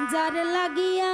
जर लगिया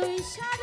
তুই সার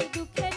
educate